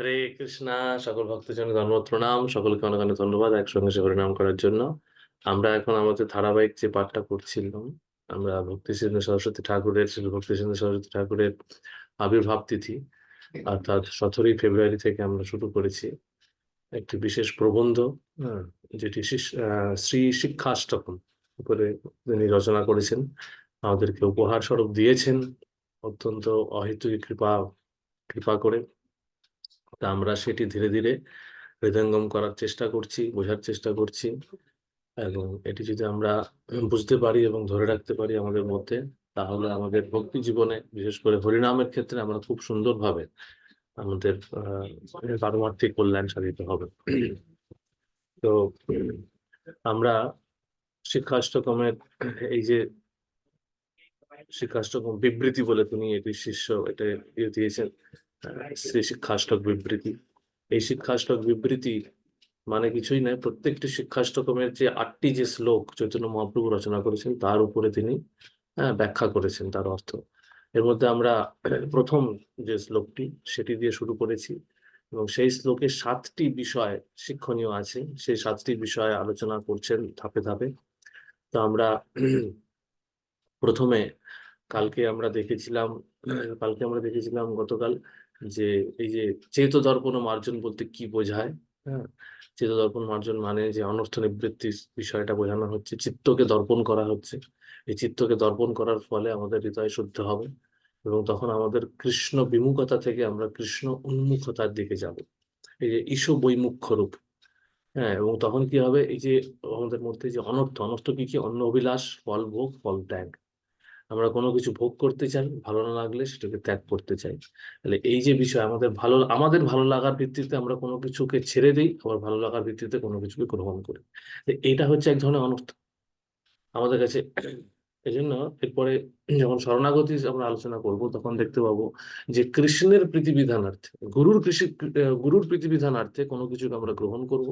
হরে কৃষ্ণা সকল ভক্তজনের ধর্ম প্রণাম। সকলকে অনেক অনেক ধন্যবাদ একসঙ্গে সে হরিনাম করার জন্য। আমরা এখন আমাদের ধারাবাহিক যে পাঠটা করছিলাম আমরা ভক্তি সিদ্ধ সরস্বতী ঠাকুরের শ্রী ভক্তি সিদ্ধ সরস্বতী ঠাকুরের আবির্ভাব তিথি অর্থাৎ সতেরোই ফেব্রুয়ারি থেকে আমরা শুরু করেছি। একটি বিশেষ প্রবন্ধ যেটি শ্রী শিক্ষাষ্টকম উপরে তিনি রচনা করেছেন। আমাদেরকে উপহার স্বরূপ দিয়েছেন। অত্যন্ত অহেতুকী কৃপা কৃপা করে। তা আমরা সেটি ধীরে ধীরে হৃদয়ঙ্গম করার চেষ্টা করছি, বোঝার চেষ্টা করছি এবং এটি যদি আমরা বুঝতে পারি এবং ধরে রাখতে পারি আমাদের মধ্যে, তাহলে আমাদের ভক্তি জীবনে, বিশেষ করে হরিনামের ক্ষেত্রে আমরা খুব সুন্দরভাবে আমাদের পারমার্থিক কল্যাণ সাধিত হবে। তো আমরা শিক্ষাষ্টকমের এই যে শিক্ষাষ্টকম বিবৃতি বলে তিনি এটি শিষ্য এটা দিয়েছেন শ্রী শিক্ষাষ্টক বিবৃতি। এই শিক্ষাষ্টক বিবৃতি মানে কিছুই নয় প্রত্যেকটি শিক্ষাষ্টকমের যে আটটি যে শ্লোক চৈতন্য মহাপ্রভু রচনা করেছেন তার উপরে তিনি হ্যাঁ, ব্যাখ্যা করেছেন তার অর্থ। এর মধ্যে আমরা প্রথম যে শ্লোকটি সেটি দিয়ে শুরু করেছি এবং সেই শ্লোকে সাতটি বিষয় শিক্ষণীয় আছে। সেই সাতটি বিষয় আলোচনা করছেন ধাপে ধাপে। তো আমরা প্রথমে কালকে আমরা দেখেছিলাম কালকে আমরা দেখেছিলাম গতকাল যে এই যে চেত দর্পণ ও মার্জন বলতে কি বোঝায়? হ্যাঁ চেত দর্পণ, মার্জন মানে যে অনর্থ নিবৃত্তি বিষয়টা বোঝানো হচ্ছে, চিত্তকে দর্পণ করা হচ্ছে। এই চিত্তকে দর্পণ করার ফলে আমাদের হৃদয় শুদ্ধ হবে এবং তখন আমাদের কৃষ্ণ বিমুখতা থেকে আমরা কৃষ্ণ উন্মুখতার দিকে যাব। এই যে ঈশ বৈমুখ্য রূপ। হ্যাঁ এবং তখন কি হবে? এই যে আমাদের মধ্যে যে অনর্থ অনর্থ কি কি? অন্য অভিলাষ, ফল ভোগ, ফল ত্যাগ। আমরা কোনো কিছু ভোগ করতে চাই, ভালো না লাগলে সেটাকে ত্যাগ করতে চাই। তাহলে এই যে বিষয়, আমাদের ভালো আমাদের ভালো লাগার ভিত্তিতে আমরা কোনো কিছুকে ছেড়ে দিই, আবার ভালো লাগার ভিত্তিতে কোনো কিছুকে গ্রহণ করি। এইটা হচ্ছে এক ধরনের অনর্থ আমাদের কাছে এই জন্য এরপরে যখন শরণাগতি আমরা আলোচনা করব, তখন দেখতে পাবো যে কৃষ্ণের প্রীতিবিধানার্থে, গুরুর কৃষি, গুরুর প্রীতিবিধানার্থে কোনো কিছুকে আমরা গ্রহণ করব,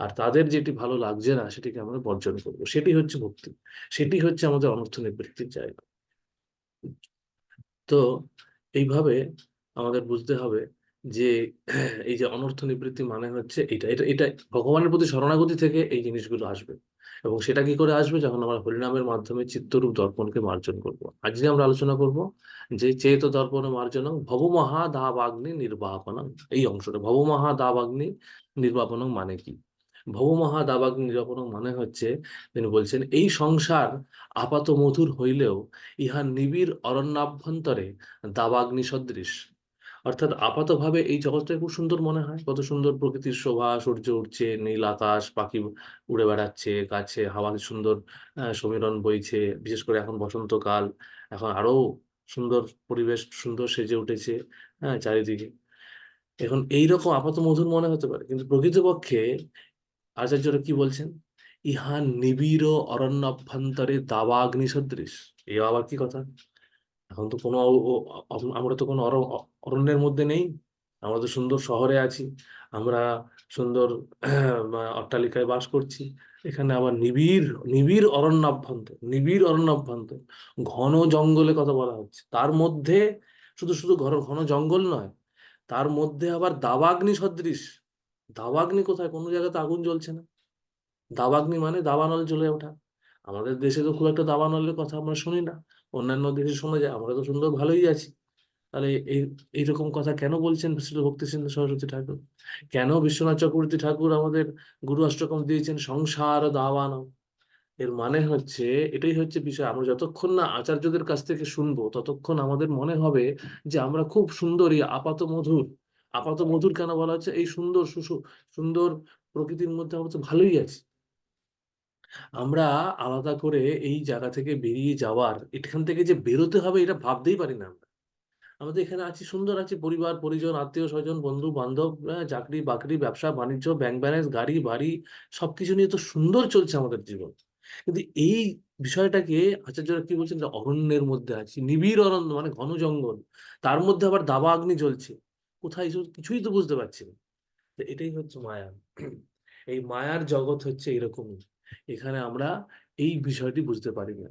আর তাদের যেটি ভালো লাগছে না, সেটিকে আমরা বর্জন করব। সেটি হচ্ছে ভক্তি। সেটি হচ্ছে আমাদের অনর্থ নিবৃত্তির জায়গা। তো এইভাবে আমাদের বুঝতে হবে যে এই যে অনর্থ নিবৃত্তি মানে হচ্ছে এটা এটা এটা ভগবানের প্রতি শরণাগতি থেকে এই জিনিসগুলো আসবে। এবং সেটা কি করে আসবে? যখন আমরা হরিনামের মাধ্যমে চিত্তরূপ দর্পণকে মার্জন করব। আজকে আমরা আলোচনা করব যে চেত দর্পণ মার্জনং ভবমহা দাবাগ্নি নির্বাপনং। এই অংশটা ভবমহা দাবাগ্নি নির্বাপনং মানে কি? ভবমহা দাবাগ্নি নির্বাপনং মানে হচ্ছে তিনি বলছেন, এই সংসার আপাত মধুর হইলেও ইহা নিবিড় অরণ্যাভ্যন্তরে দাবাগ্নি সদৃশ অর্থাৎ আপাতভাবে এই জগৎটা খুব সুন্দর মনে হয়। কত সুন্দর প্রকৃতির শোভা, সূর্য উঠছে, নীল আকাশ, পাখি উড়ে বেড়াচ্ছে, গাছে হাওয়া সুন্দর সমীরণ বইছে। বিশেষ করে এখন বসন্তকাল, এখন আরও সুন্দর পরিবেশ, সুন্দর সেজে উঠেছে হ্যাঁ চারিদিকে। এখন এইরকম আপাত মধুর মনে হতে পারে, কিন্তু প্রকৃতপক্ষে আচার্যরা কি বলছেন? ইহা নিবিড় অরণ্য অভ্যন্তরে দাবাগ্নি সদৃশ এ আবার কি কথা? এখন তো কোনো আমরা তো কোনো অর- অরণ্যের মধ্যে নেই। আমরা তো সুন্দর শহরে আছি। আমরা সুন্দর অট্টালিকায় বাস করছি। এখানে আবার নিবিড় নিবিড় অরণ্যাভ্যন্তর নিবিড় অরণ্যাভ্যন্তর, ঘন জঙ্গলে কথা বলা হচ্ছে। তার মধ্যে শুধু শুধু ঘন ঘন জঙ্গল নয়, তার মধ্যে আবার দাবাগ্নি সদৃশ দাবাগ্নি কোথায়? কোনো জায়গাতে আগুন জ্বলছে না। দাবাগ্নি মানে দাবানল জ্বলে ওঠা। আমাদের দেশে তো খুব একটা দাবানলের কথা আমরা শুনি না। অন্যান্য দেশে শোনা যায়, আমরা তো সুন্দর ভালোই আছি। তাহলে এই, এইরকম কথা কেন বলছেন শ্রী ভক্তি সিন্ধু সরস্বতী ঠাকুর? কেন বিশ্বনাথ চক্রবর্তী ঠাকুর আমাদের গুরু অষ্টকম দিয়েছেন সংসার দাবান এর মানে হচ্ছে, এটাই হচ্ছে বিষয়। আমরা যতক্ষণ না আচার্যদের কাছ থেকে শুনব, ততক্ষণ আমাদের মনে হবে যে আমরা খুব সুন্দরী আপাত মধুর আপাত মধুর কেন বলা হচ্ছে? এই সুন্দর সুসু সুন্দর প্রকৃতির মধ্যে আমরা তো ভালোই আছি। আমরা আলাদা করে এই জায়গা থেকে বেরিয়ে যাওয়ার এখান থেকে যে বেরোতে হবে এটা ভাবতেই পারি না আমরা। আমাদের এখানে আছি সুন্দর আছি পরিবার পরিজন আত্মীয় স্বজন বন্ধু বান্ধব আহ, চাকরি বাকরি ব্যবসা বাণিজ্য ব্যাংক ব্যালেন্স গাড়ি বাড়ি সবকিছু নিয়ে তো সুন্দর চলছে আমাদের জীবন। কিন্তু এই বিষয়টাকে আচার্যরা কি বলছেন? অরণ্যের মধ্যে আছি নিবিড় অরণ্য মানে ঘন জঙ্গল। তার মধ্যে আবার দাবা অগ্নি জ্বলছে। কোথায় কিছুই তো বুঝতে পারছি না। এটাই হচ্ছে মায়া। এই মায়ার জগৎ হচ্ছে এরকমই এখানে আমরা এই বিষয়টি বুঝতে পারি না।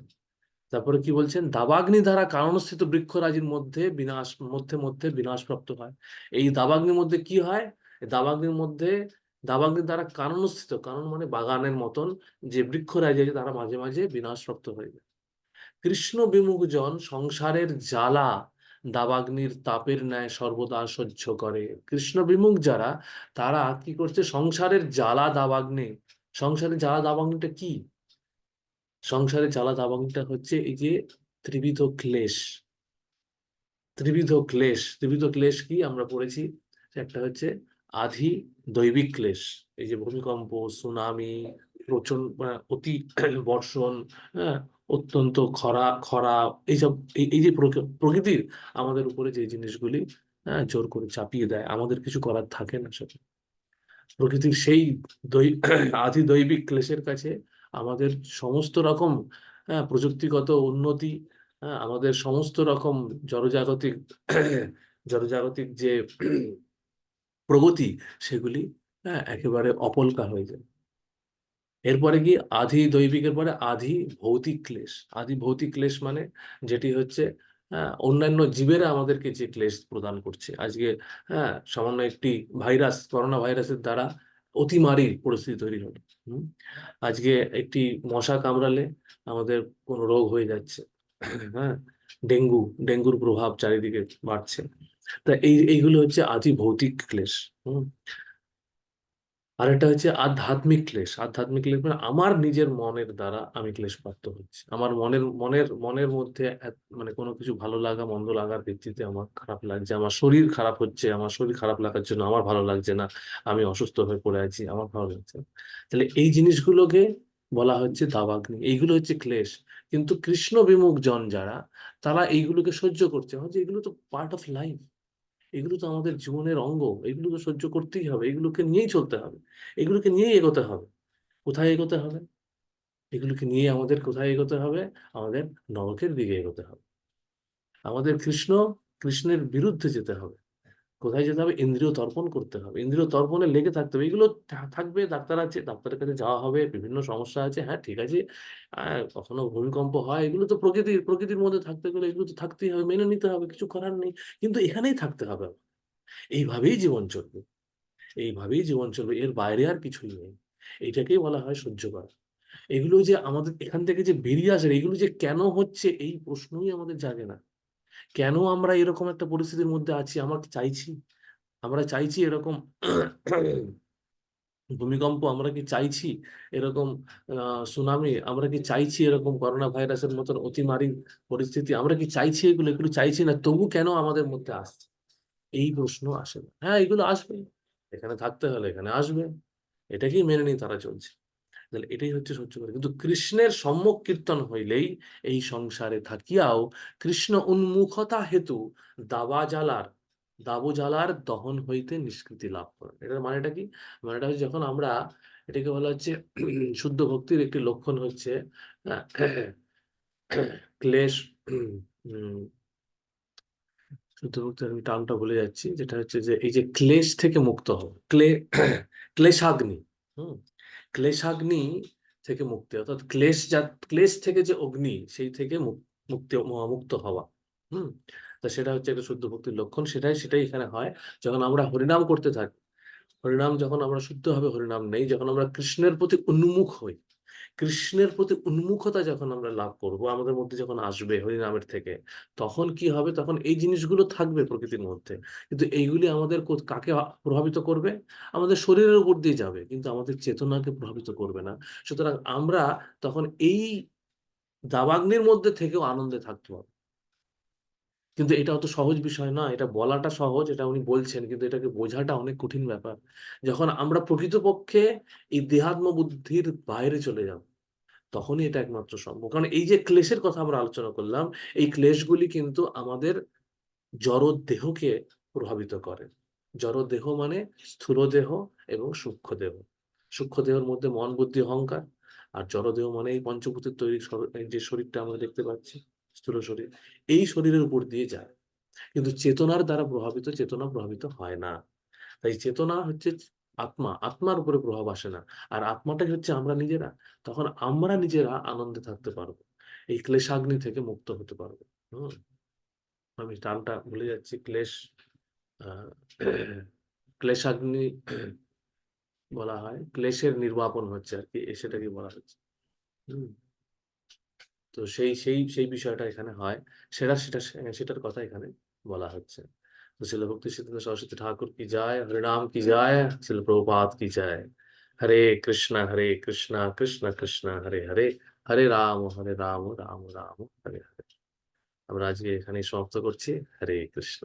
তারপরে কি বলছেন? দাবাগ্নি দ্বারা কারণস্থিত বৃক্ষরাজির মধ্যে বিনাশ, মধ্যে মধ্যে বিনাশপ্রাপ্ত হয়। এই দাবাগ্নির মধ্যে কি হয়? দাবাগ্নির মধ্যে দাবাগ্নির দ্বারা কারণস্থিত, কারণ মানে বাগানের মতন যে বৃক্ষরাজি আছে তারা মাঝে মাঝে বিনাশপ্রাপ্ত হয়ে যায়। কৃষ্ণ বিমুখ জন সংসারের জ্বালা দাবাগ্নির তাপের ন্যায় সর্বদা সহ্য করে। কৃষ্ণ বিমুখ যারা, তারা কি করছে? সংসারের জ্বালা দাবাগ্নে। সংসারের জ্বালা দাবাগ্নিটা কি? সংসারের জ্বালা দাবাগ্নিটা হচ্ছে এই যে ত্রিবিধ ক্লেশ। ত্রিবিধ ক্লেশ। ত্রিবিধ ক্লেশ কি? আমরা পড়েছি একটা হচ্ছে আধি দৈবিক ক্লেশ। এই যে ভূমিকম্প, সুনামি প্রচণ্ড মানে অতি বর্ষণ হ্যাঁ অত্যন্ত খরা খরা, এইসব, এই যে প্রকৃতির আমাদের উপরে যে জিনিসগুলি হ্যাঁ জোর করে চাপিয়ে দেয়, আমাদের কিছু করার থাকে না সেটা। প্রকৃতির সেই আদি দৈবিক ক্লেশের কাছে আমাদের সমস্ত রকম হ্যাঁ প্রযুক্তিগত উন্নতি আমাদের সমস্ত রকম জড়জাগতিক জড়জাগতিক যে প্রগতি, সেগুলি একেবারে অপলকা হয়ে যায়। এরপরে কি আধি দৈবিকের পরে আধি ভৌতিক ক্লেশ। আধি ভৌতিক ক্লেশ মানে যেটি হচ্ছে অন্যান্য জীবেরা আমাদেরকে যে ক্লেশ প্রদান করছে। আজকে হ্যাঁ সামান্য একটি ভাইরাস, করোনা ভাইরাসের দ্বারা অতিমারী পরিস্থিতি তৈরি হলো? আজকে একটি মশা কামড়ালে আমাদের কোনো রোগ হয়ে যাচ্ছে। হ্যাঁ? ডেঙ্গু, ডেঙ্গুর প্রভাব চারিদিকে বাড়ছে। তা এই, এইগুলো হচ্ছে আদি ভৌতিক ক্লেশ। আর এটা হচ্ছে আধ্যাত্মিক ক্লেশ। আধ্যাত্মিক ক্লেশ মানে আমার নিজের মনের দ্বারা আমি ক্লেশপ্রাপ্ত হচ্ছি। আমার মনের মনের মনের মধ্যে মানে কোনো কিছু ভালো লাগা, মন্দ লাগার ভিত্তিতে আমার খারাপ লাগছে, আমার শরীর খারাপ হচ্ছে, আমার শরীর খারাপ লাগার জন্য আমার ভালো লাগছে না, আমি অসুস্থ হয়ে পড়ে আছি, আমার ভালো লাগছে। তাহলে এই জিনিসগুলোকে বলা হচ্ছে দাবাগ্নি, এইগুলো হচ্ছে ক্লেশ। কিন্তু কৃষ্ণ বিমুখ জন যারা, তারা এইগুলোকে সহ্য করছে হচ্ছে এগুলো তো পার্ট অফ লাইফ এগুলো তো আমাদের জীবনের অঙ্গ, এগুলো তো সহ্য করতেই হবে, এগুলোকে নিয়েই চলতে হবে, এগুলোকে নিয়েই এগোতে হবে। কোথায় এগোতে হবে? এগুলোকে নিয়ে আমাদের কোথায় এগোতে হবে? আমাদের নরকের দিকে এগোতে হবে। আমাদের কৃষ্ণ, কৃষ্ণের বিরুদ্ধে যেতে হবে। কোথায় যেতে হবে? ইন্দ্রিয় তর্পণ করতে হবে। ইন্দ্রিয় তর্পণে লেগে থাকতে হবে। এগুলো থাকবে, ডাক্তার আছে, ডাক্তারের কাছে যাওয়া হবে, বিভিন্ন সমস্যা আছে হ্যাঁ ঠিক আছে। কখনো ভূমিকম্প হয়, এগুলো তো প্রকৃতির প্রকৃতির মধ্যে থাকতে গেলে এগুলো তো থাকতেই হবে, মেনে নিতে হবে, কিছু করার নেই। কিন্তু এখানেই থাকতে হবে এইভাবেই জীবন চলবে। এইভাবেই জীবন চলবে। এর বাইরে আর কিছুই নেই। এইটাকেই বলা হয় সহ্য করা। এগুলো যে আমাদের, এখান থেকে যে বেরিয়ে আসে, এগুলো যে কেন হচ্ছে, এই প্রশ্নই আমাদের জাগে না। কেন আমরা এরকম একটা পরিস্থিতির মধ্যে আছি? আমরা কি চাইছি? আমরা চাইছি এরকম ভূমিকম্প, আমরা কি চাইছি এরকম সুনামি? আমরা কি চাইছি এরকম করোনা ভাইরাসের মতন অতিমারী পরিস্থিতি? আমরা কি চাইছি এগুলো? এগুলো চাইছি না? তবু কেন আমাদের মধ্যে আসছে? এই প্রশ্ন আসে না। হ্যাঁ এগুলো আসবে। এখানে থাকতে হলে এখানে আসবে। এটাকেই মেনে নিয়ে তারা চলছে? তাহলে এটাই হচ্ছে সহ্য করে। কিন্তু কৃষ্ণের সম্যক কীর্তন হইলেই এই সংসারে থাকিয়াও কৃষ্ণ উন্মুখতা হেতু দাবা জ্বালার দাবু জ্বালার দহন হইতে নিষ্কৃতি লাভ করেন। এটার মানেটা কি? মানেটা হচ্ছে যখন আমরা এটাকে বলা হচ্ছে শুদ্ধ ভক্তির একটি লক্ষণ হচ্ছে আহ, ক্লেশ শুদ্ধ ভক্তির আমি টার্মটা ভুলে যাচ্ছি। যেটা হচ্ছে যে এই যে ক্লেশ থেকে মুক্ত হওয়া ক্লে ক্লেশাগ্নি হুম ক্লেশাগ্নি থেকে মুক্তি, অর্থাৎ ক্লেশ যা, ক্লেশ থেকে যে অগ্নি, সেই থেকে মুক- মুক্তি, মহামুক্ত হওয়া। হুম? তা সেটা হচ্ছে একটা শুদ্ধ ভক্তির লক্ষণ, সেটাই সেটাই এখানে হয়। যখন আমরা হরিনাম করতে থাকি, হরিনাম যখন আমরা শুদ্ধ হবে হরিনাম নেই, যখন আমরা কৃষ্ণের প্রতি উন্মুখ হই কৃষ্ণের প্রতি উন্মুখতা যখন আমরা লাভ করব, আমাদের মধ্যে যখন আসবে হরিনামের থেকে, তখন কি হবে? তখন এই জিনিসগুলো থাকবে প্রকৃতির মধ্যে। কিন্তু এইগুলি আমাদের কাকে প্রভাবিত করবে? আমাদের শরীরের উপর দিয়ে যাবে, কিন্তু আমাদের চেতনাকে প্রভাবিত করবে না। সুতরাং আমরা তখন এই দাবাগ্নির মধ্যে থেকেও আনন্দে থাকতে হবে কিন্তু এটা অত সহজ বিষয় না, এটা বলাটা সহজ, এটা উনি বলছেন, কিন্তু এটাকে বোঝাটা অনেক কঠিন ব্যাপার। যখন আমরা প্রকৃতপক্ষে এই দেহাত্ম বুদ্ধির বাইরে চলে যাব, তখনই এটা একমাত্র সম্ভব। কারণ এই যে ক্লেশের কথা আমরা আলোচনা করলাম, এই ক্লেশগুলি কিন্তু আমাদের জড় দেহকে প্রভাবিত করে। জড় দেহ মানে স্থূল দেহ এবং সূক্ষ্ম দেহ সূক্ষ্ম দেহের মধ্যে মন বুদ্ধি অহংকার, আর জড় দেহ মানে এই পঞ্চভূতের তৈরি যে শরীরটা আমরা দেখতে পাচ্ছি। স্থূল শরীর। এই শরীরের উপর দিয়ে যায়। কিন্তু চেতনার দ্বারা প্রভাবিত, চেতনা প্রভাবিত হয় না। তাই চেতনা হচ্ছে আত্মা। আত্মার উপরে প্রভাব আসে না। আর আত্মাটাই হচ্ছে আমরা নিজেরা। তখন আমরা নিজেরা আনন্দে থাকতে পারব। এই ক্লেশাগ্নি থেকে মুক্ত হতে পারব। হম? আমি টানটা ভুলে যাচ্ছি। ক্লেশ ক্লেশাগ্নি বলা হয়। ক্লেশের নির্বাপন হচ্ছে আর কি। সেটাকে বলা হচ্ছে। হুম? তো সেই সেই সেই বিষয়টা এখানে হয়। সেটা সেটা সেটার কথা এখানে বলা হচ্ছে। তো শিল ভক্তি সিদ্ধান্ত সরস্বতী ঠাকুর কি যায়, হরিনাম কি যায় শিল প্রভুপাত কি যায়? হরে কৃষ্ণ হরে কৃষ্ণ কৃষ্ণ কৃষ্ণ, হরে হরে হরে রাম হরে রাম রাম রাম, হরে হরে। আমরা আজকে এখানে সমাপ্ত করছি। হরে কৃষ্ণ।